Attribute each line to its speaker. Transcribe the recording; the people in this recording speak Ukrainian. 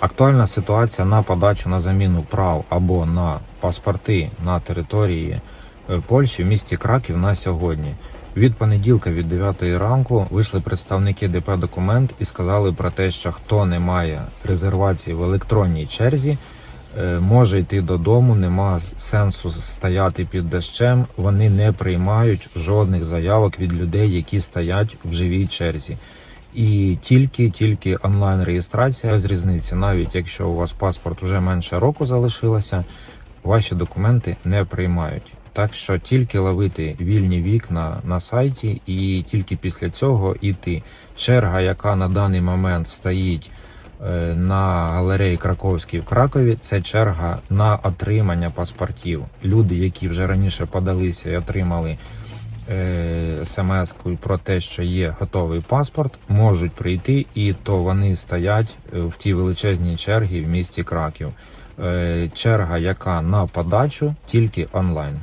Speaker 1: Актуальна ситуація на подачу на заміну прав або на паспорти на території е, Польщі в місті Краків на сьогодні. Від понеділка від 9 ранку вийшли представники ДП документ і сказали про те, що хто не має резервації в електронній черзі, е, може йти додому, нема сенсу стояти під дощем. Вони не приймають жодних заявок від людей, які стоять в живій черзі. І тільки тільки онлайн реєстрація без різниці, навіть якщо у вас паспорт вже менше року залишилося, ваші документи не приймають. Так що тільки ловити вільні вікна на сайті, і тільки після цього іти. Черга, яка на даний момент стоїть е, на галереї Краковській в Кракові, це черга на отримання паспортів. Люди, які вже раніше подалися і отримали смс-кою про те, що є готовий паспорт, можуть прийти, і то вони стоять е, в тій величезній чергі в місті Краків. Е, черга, яка на подачу, тільки онлайн.